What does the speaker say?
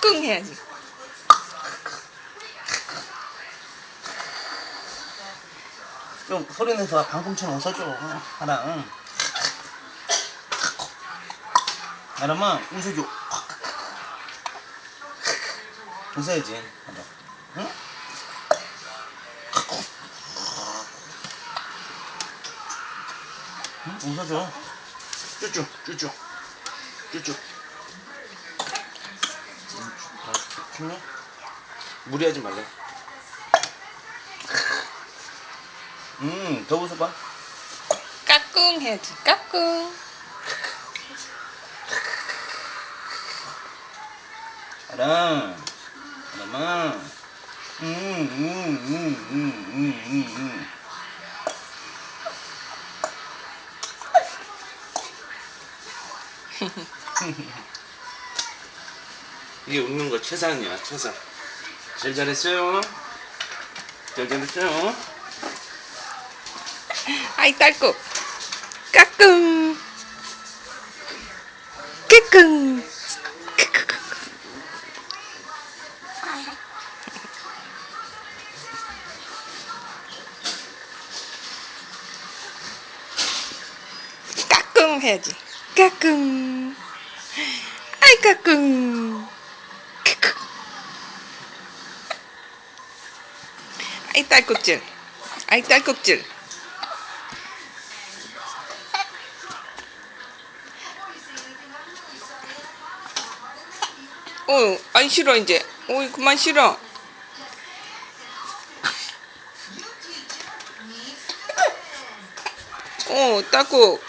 까꿍 해야지. 좀 소리 내서 방금처럼 웃어줘 하랑 나라마 웃어줘 웃어야지 응? 응? 웃어줘 쭈쭈 쭈쭈 쭈쭈 춥냐? 무리하지 말래 음, 더 웃어봐. 까꿍 해야지. 까꿍. 알아. 알아마. 음, 음, 음, 음, 음, 음, 음. 이게 웃는 거 최상이야, 최상. 잘 잘했어요. 잘 잘했어요. 아이 딸꾹. 까꿍. 깨꿍. 까꿍 해야지. 까꿍. 아이 까꿍. 아이 딸꾹질. 아이 딸꾹질. 어, 안 싫어 이제. 어이 그만 싫어. 어, 따고